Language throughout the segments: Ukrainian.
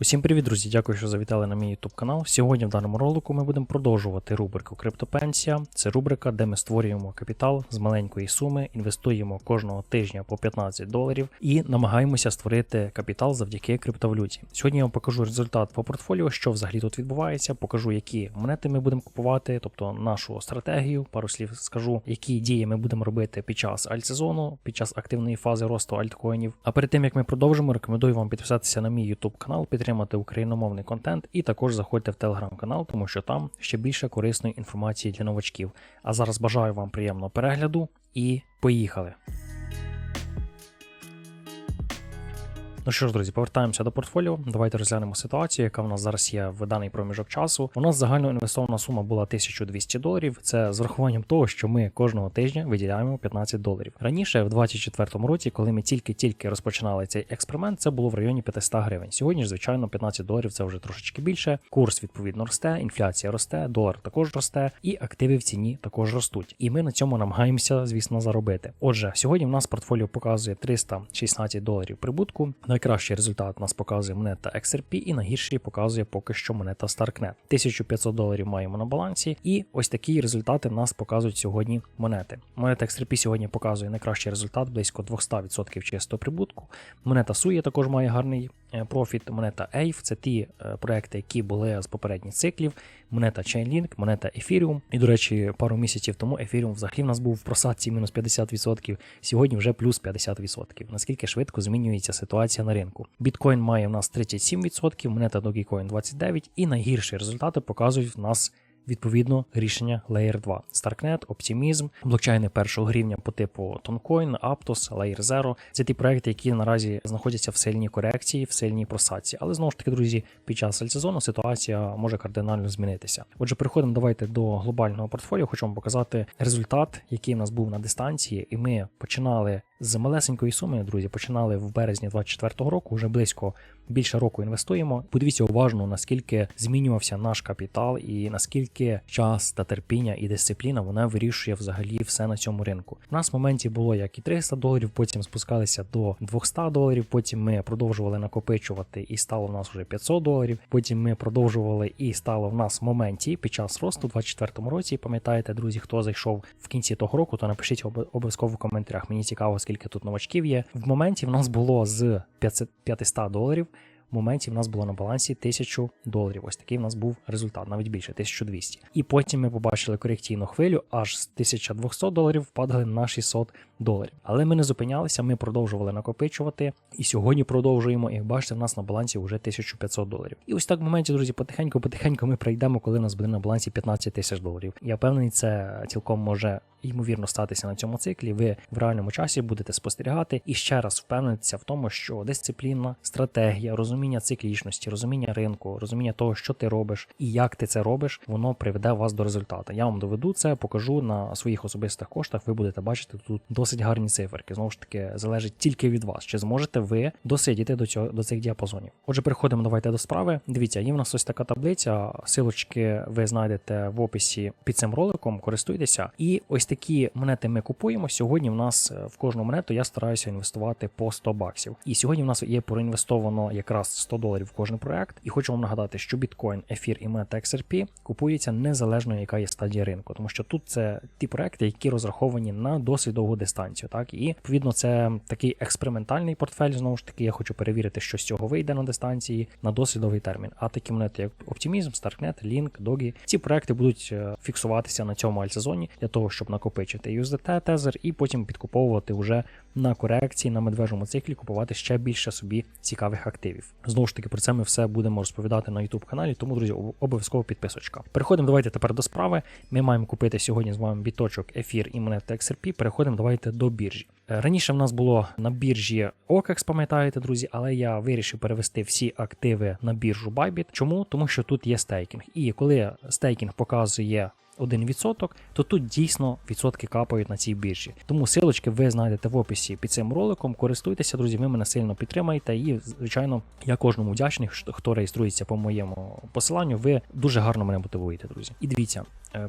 Усім привіт, друзі! Дякую, що завітали на мій YouTube канал. Сьогодні в даному ролику ми будемо продовжувати рубрику Криптопенсія. Це рубрика, де ми створюємо капітал з маленької суми, інвестуємо кожного тижня по 15 доларів і намагаємося створити капітал завдяки криптовалюті. Сьогодні я вам покажу результат по портфоліо, що взагалі тут відбувається. Покажу, які монети ми будемо купувати, тобто нашу стратегію. Пару слів скажу, які дії ми будемо робити під час альтсезону, під час активної фази росту альткоїнів. А перед тим як ми продовжимо, рекомендую вам підписатися на мій YouTube канал, підтримати україномовний контент, і також заходьте в телеграм-канал, тому що там ще більше корисної інформації для новачків. А зараз бажаю вам приємного перегляду і поїхали! Ну що ж, друзі, повертаємося до портфоліо. Давайте розглянемо ситуацію, яка в нас зараз є в даний проміжок часу. У нас загально інвестована сума була 1200 доларів. Це з врахуванням того, що ми кожного тижня виділяємо 15 доларів. Раніше, в 2024 році, коли ми тільки-тільки розпочинали цей експеримент, це було в районі 500 гривень. Сьогодні ж, звичайно, 15 доларів це вже трошечки більше. Курс відповідно росте, інфляція росте, долар також росте, і активи в ціні також ростуть. І ми на цьому намагаємося, звісно, заробити. Отже, сьогодні в нас портфоліо показує 316 доларів прибутку. Найкращий результат нас показує монета XRP і найгірший показує поки що монета StarkNet. 1500 доларів маємо на балансі, і ось такі результати нас показують сьогодні монети. Монета XRP сьогодні показує найкращий результат близько 200% чистого прибутку. Монета SUI також має гарний е, профіт. Монета AVE – це ті е, проекти, які були з попередніх циклів. Монета Chainlink, монета Ethereum. І, до речі, пару місяців тому Ethereum взагалі в нас був в просадці мінус 50%, сьогодні вже плюс 50%. Наскільки швидко змінюється ситуація на ринку. Біткоін має в нас 37%, монета Dogecoin 29%, і найгірші результати показують в нас. Відповідно, рішення Layer 2, Starknet, Optimism, блокчейни першого рівня по типу Toncoin, Aptos, Layer Zero. Це ті проекти, які наразі знаходяться в сильній корекції, в сильній просадці. Але знову ж таки, друзі, під час альтсезону ситуація може кардинально змінитися. Отже, переходимо давайте до глобального портфоліо. Хочу вам показати результат, який в нас був на дистанції, і ми починали. З малесенької суми, друзі, починали в березні 24-го року, вже близько більше року інвестуємо. Подивіться уважно, наскільки змінювався наш капітал, і наскільки час та терпіння і дисципліна вона вирішує взагалі все на цьому ринку. У нас в моменті було як і 300 доларів, потім спускалися до 200 доларів. Потім ми продовжували накопичувати, і стало в нас вже 500 доларів. Потім ми продовжували і стало в нас в моменті під час росту у 24-му році. Пам'ятаєте, друзі, хто зайшов в кінці того року, то напишіть обов'язково в коментарях. Мені цікаво, скільки тут новачків є. В моменті в нас було з 500 доларів. В моменті в нас було на балансі 1000 доларів. Ось такий в нас був результат, навіть більше 1200. І потім ми побачили корекційну хвилю, аж з 1200 доларів впадали на 600 доларів. Але ми не зупинялися, ми продовжували накопичувати. І сьогодні продовжуємо. І бачите, в нас на балансі вже 1500 доларів. І ось так в моменті, друзі, потихеньку-потихеньку ми прийдемо, коли в нас буде на балансі 15 тисяч доларів. Я впевнений, це цілком може. Ймовірно, статися на цьому циклі, ви в реальному часі будете спостерігати і ще раз впевнитися в тому, що дисципліна, стратегія, розуміння циклічності, розуміння ринку, розуміння того, що ти робиш і як ти це робиш, воно приведе вас до результату. Я вам доведу це, покажу на своїх особистих коштах. Ви будете бачити тут досить гарні циферки. Знову ж таки, залежить тільки від вас, чи зможете ви досидіти до цього до цих діапазонів. Отже, переходимо давайте до справи. Дивіться, є в нас ось така таблиця. Силочки ви знайдете в описі під цим роликом. Користуйтеся, і ось такі монети ми купуємо. Сьогодні в нас в кожну монету я стараюся інвестувати по 100 баксів. І сьогодні в нас є проінвестовано якраз 100 доларів в кожен проект. І хочу вам нагадати, що біткоін, ефір і монета XRP купуються незалежно, яка є стадія ринку, тому що тут це ті проекти, які розраховані на досить довгу дистанцію. Так і відповідно це такий експериментальний портфель. Знову ж таки, я хочу перевірити, що з цього вийде на дистанції на досить довгий термін. А такі монети, як Optimism, Starknet, Link, Dogi, ці проекти будуть фіксуватися на цьому альтсезоні для того, щоб накопичити USDT, Tether і потім підкуповувати вже на корекції на медвежому циклі, купувати ще більше собі цікавих активів. Знову ж таки, про це ми все будемо розповідати на YouTube каналі, тому, друзі, обов'язково підписочка. Переходимо давайте тепер до справи. Ми маємо купити сьогодні з вами біточок, ефір і монета XRP. Переходимо давайте до біржі. Раніше в нас було на біржі OKEX, пам'ятаєте, друзі, але я вирішив перевести всі активи на біржу Bybit. Чому? Тому що тут є стейкінг. І коли стейкінг показує 1%, то тут дійсно відсотки капають на цій біржі. Тому силочки ви знайдете в описі під цим роликом. Користуйтеся, друзі, ви мене сильно підтримаєте. І, звичайно, я кожному вдячний, хто реєструється по моєму посиланню. Ви дуже гарно мене мотивуєте, друзі. І дивіться,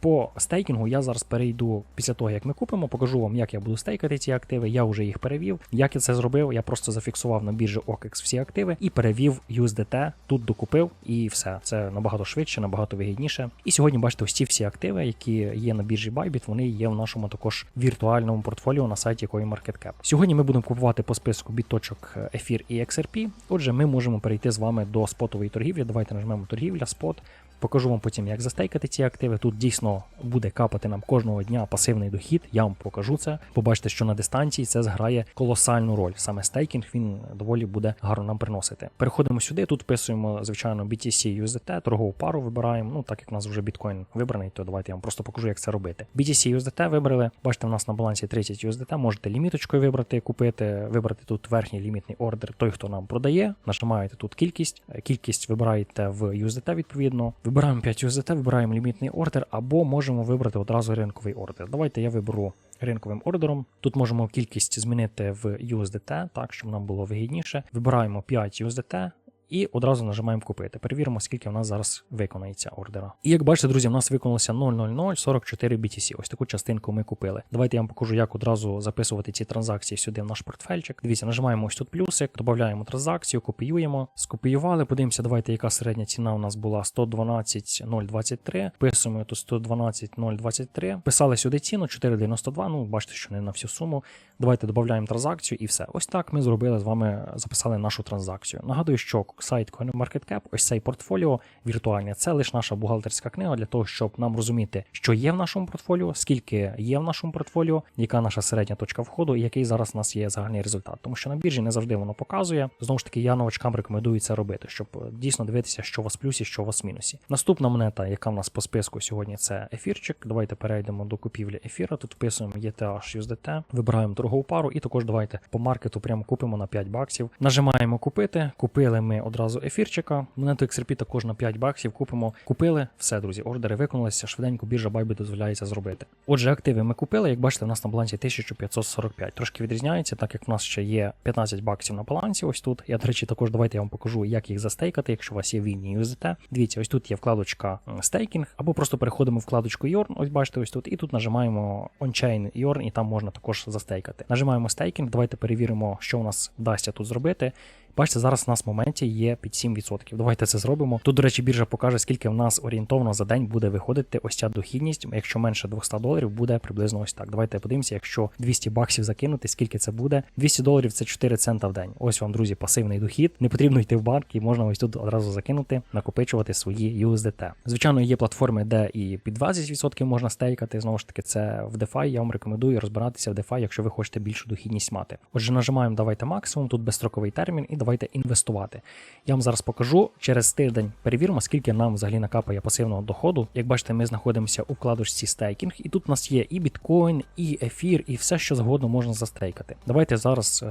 По стейкінгу я зараз перейду після того, як ми купимо, покажу вам, як я буду стейкати ці активи. Я вже їх перевів. Як я це зробив, я просто зафіксував на біржі OKEX всі активи і перевів USDT, тут докупив, і все. Це набагато швидше, набагато вигідніше. І сьогодні бачите, ось всі активи, які є на біржі Bybit, вони є в нашому також віртуальному портфоліо на сайті CoinMarketCap. Сьогодні ми будемо купувати по списку біточок Ефір і XRP. Отже, ми можемо перейти з вами до спотової торгівлі. Давайте нажмемо торгівля, спот. Покажу вам потім, як застейкати ці активи. Тут дійсно буде капати нам кожного дня пасивний дохід. Я вам покажу це. Побачите, що на дистанції це зграє колосальну роль. Саме стейкінг він доволі буде гарно нам приносити. Переходимо сюди. Тут вписуємо, звичайно, BTC USDT, торгову пару вибираємо. Ну, так як у нас вже біткоін вибраний, то давайте я вам просто покажу, як це робити. BTC USDT вибрали. Бачите, у нас на балансі 30 USDT. Можете ліміточкою вибрати, купити, вибрати тут верхній лімітний ордер, той, хто нам продає. Нажимаєте тут кількість. Кількість вибираєте в USDT відповідно. Вибираємо 5 USDT, вибираємо лімітний ордер, або можемо вибрати одразу ринковий ордер. Давайте я виберу ринковим ордером. Тут можемо кількість змінити в USDT, так, щоб нам було вигідніше. Вибираємо 5 USDT. І одразу нажимаємо купити. Перевіримо, скільки в нас зараз виконається ордера. І як бачите, друзі, в нас виконалося 00044 BTC. Ось таку частинку ми купили. Давайте я вам покажу, як одразу записувати ці транзакції сюди в наш портфельчик. Дивіться, нажимаємо ось тут плюсик, додаємо транзакцію, копіюємо, скопіювали. Подивимося, давайте, яка середня ціна у нас була 112,023. Писуємо тут 112,023. Писали сюди ціну 4,92. Ну, бачите, що не на всю суму. Давайте додаємо транзакцію і все. Ось так ми зробили з вами, записали нашу транзакцію. Нагадую, що сайт CoinMarketCap, ось цей портфоліо віртуальне, це лише наша бухгалтерська книга для того, щоб нам розуміти, що є в нашому портфоліо, скільки є в нашому портфоліо, яка наша середня точка входу і який зараз у нас є загальний результат. Тому що на біржі не завжди воно показує. Знову ж таки, я новачкам рекомендую це робити, щоб дійсно дивитися, що у вас плюсі, що у вас мінусі. Наступна монета, яка в нас по списку сьогодні, це ефірчик. Давайте перейдемо до купівлі ефіра. Тут вписуємо ETH USDT, вибираємо торгову пару, і також давайте по маркету прямо купимо на 5 баксів. Нажимаємо купити. Купили ми одразу ефірчика. Монету XRP також на 5 баксів купимо. Купили, все, друзі, ордери виконалися. Швиденько біржа Bybit дозволяється зробити. Отже, активи ми купили. Як бачите, у нас на балансі 1545. Трошки відрізняється, так як в нас ще є 15 баксів на балансі. Ось тут. Я, до речі, також давайте я вам покажу, як їх застейкати, якщо у вас є вільні USDT. Дивіться, ось тут є вкладочка стейкінг, або просто переходимо в вкладочку Yorn. Ось бачите, ось тут, і тут нажимаємо On-Chain Yorn, і там можна також застейкати. Нажимаємо стейкінг. Давайте перевіримо, що у нас вдасться тут зробити. Бачите, зараз у нас в моменті є під 7%. Давайте це зробимо. Тут, до речі, біржа покаже, скільки в нас орієнтовно за день буде виходити ось ця дохідність. Якщо менше 200 доларів, буде приблизно ось так. Давайте подивимося, якщо 200 баксів закинути, скільки це буде. 200 доларів це 4 цента в день. Ось вам, друзі, пасивний дохід. Не потрібно йти в банк і можна ось тут одразу закинути, накопичувати свої USDT. Звичайно, є платформи, де і під 20% можна стейкати. Знову ж таки, це в DeFi. Я вам рекомендую розбиратися в DeFi, якщо ви хочете більшу дохідність мати. Отже, нажимаємо давайте максимум, тут безстроковий термін, і давайте інвестувати. Я вам зараз покажу через тиждень. Перевіримо, скільки нам взагалі накапає пасивного доходу. Як бачите, ми знаходимося у вкладочці стейкінг, і тут у нас є і біткоін, і ефір, і все, що згодно можна застейкати. Давайте зараз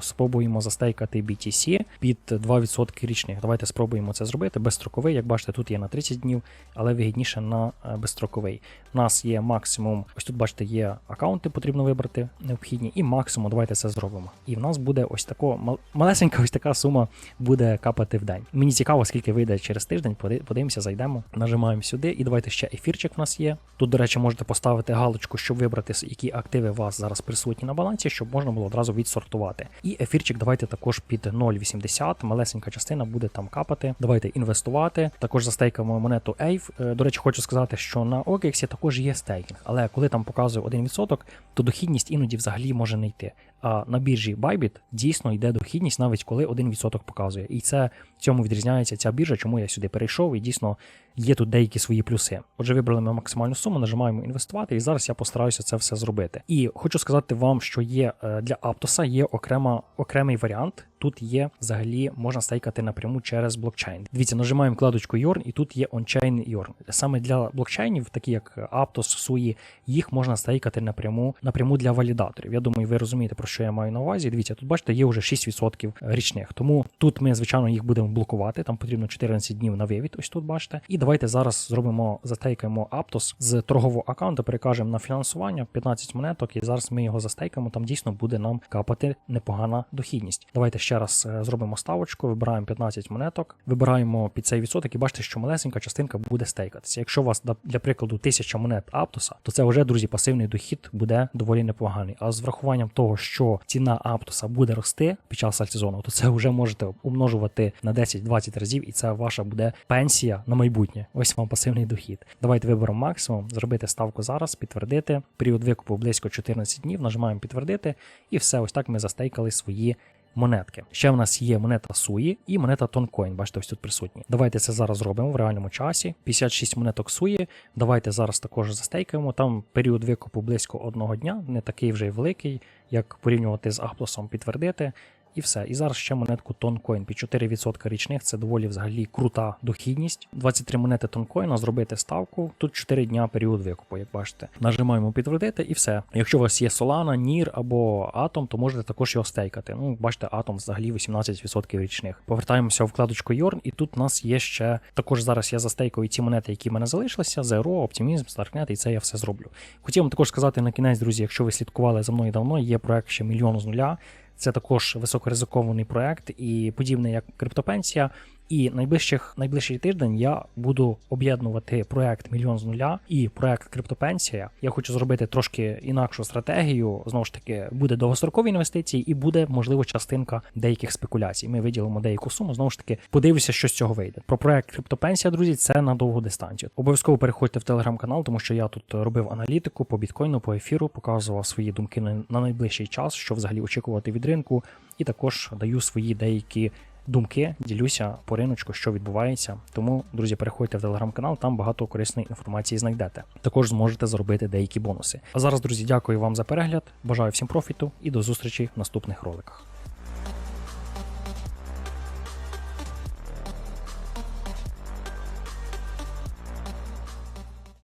спробуємо застейкати BTC під 2% річних. Давайте спробуємо це зробити. Безстроковий, як бачите, тут є на 30 днів, але вигідніше на безстроковий. У нас є максимум. Ось тут, бачите, є аккаунти, потрібно вибрати необхідні, і максимум. Давайте це зробимо. І в нас буде ось тако малесенька ось така сума буде капати в день. Мені цікаво, скільки вийде через тиждень. Подивимося, зайдемо, нажимаємо сюди, і давайте ще ефірчик в нас є. Тут, до речі, можете поставити галочку, щоб вибрати, які активи у вас зараз присутні на балансі, щоб можна було одразу відсортувати. І ефірчик давайте також під 0,80, малесенька частина буде там капати. Давайте інвестувати. Також застейкаємо монету AVE. До речі, хочу сказати, що на OKX також є стейкінг, але коли там показує 1%, то дохідність іноді взагалі може не йти. А на біржі Bybit дійсно йде дохідність, навіть коли 1% показує. І це цьому відрізняється ця біржа, чому я сюди перейшов, і дійсно є тут деякі свої плюси. Отже, вибрали ми максимальну суму, нажимаємо інвестувати, і зараз я постараюся це все зробити. І хочу сказати вам, що є для Аптоса є окрема, окремий варіант. Тут є взагалі можна стейкати напряму через блокчейн. Дивіться, нажимаємо вкладочку Yorn, і тут є ончейн Yorn. Саме для блокчейнів, такі як Aptos, SUI, їх можна стейкати напряму напряму для валідаторів. Я думаю, ви розумієте, про що я маю на увазі. Дивіться, тут бачите, є вже 6% річних. Тому тут ми, звичайно, їх будемо блокувати. Там потрібно 14 днів на вивід. Ось тут бачите. І давайте зараз зробимо, застейкаємо Aptos з торгового аккаунту, перекажемо на фінансування 15 монеток, і зараз ми його застейкаємо. Там дійсно буде нам капати непогана дохідність. Давайте ще раз е, зробимо ставочку, вибираємо 15 монеток, вибираємо під цей відсоток і бачите, що малесенька частинка буде стейкатися. Якщо у вас для прикладу 1000 монет Аптоса, то це вже, друзі, пасивний дохід буде доволі непоганий. А з врахуванням того, що ціна Аптоса буде рости під час сезону, то це вже можете умножувати на 10-20 разів, і це ваша буде пенсія на майбутнє. Ось вам пасивний дохід. Давайте виберемо максимум, зробити ставку зараз, підтвердити. Період викупу близько 14 днів. Нажимаємо підтвердити, і все. Ось так ми застейкали свої. Монетки. Ще в нас є монета Суї і монета Тонкоін. Бачите, ось тут присутні. Давайте це зараз зробимо в реальному часі. 56 монеток Суї. Давайте зараз також застейкаємо. Там період викупу близько одного дня, не такий вже й великий, як порівнювати з Аплосом, підтвердити. І все. І зараз ще монетку Тонкоін під 4% річних. Це доволі взагалі крута дохідність. 23 монети тонкоїна, зробити ставку. Тут 4 дня період викупу, як бачите. Нажимаємо підтвердити і все. Якщо у вас є Solana, NIR або Atom, то можете також його стейкати. Ну, бачите, Atom взагалі 18% річних. Повертаємося в вкладочку Yorn, і тут у нас є ще також зараз я застейкую ті монети, які в мене залишилися: Zero, Optimism, Starknet, і це я все зроблю. Хотів вам також сказати на кінець, друзі, якщо ви слідкували за мною давно, є проект ще мільйон з нуля. Це також високоризикований проект і подібний як криптопенсія. І найближчих найближчий тиждень я буду об'єднувати проект Мільйон з нуля і проект Криптопенсія. Я хочу зробити трошки інакшу стратегію. Знову ж таки, буде довгострокові інвестиції, і буде можливо частинка деяких спекуляцій. Ми виділимо деяку суму. Знову ж таки, подивлюся, що з цього вийде. Про проект Криптопенсія, друзі, це на довгу дистанцію. Обов'язково переходьте в телеграм-канал, тому що я тут робив аналітику по біткоїну, по ефіру, показував свої думки на, на найближчий час, що взагалі очікувати від ринку, і також даю свої деякі думки, ділюся по риночку, що відбувається. Тому, друзі, переходьте в телеграм-канал, там багато корисної інформації знайдете. Також зможете заробити деякі бонуси. А зараз, друзі, дякую вам за перегляд. Бажаю всім профіту і до зустрічі в наступних роликах.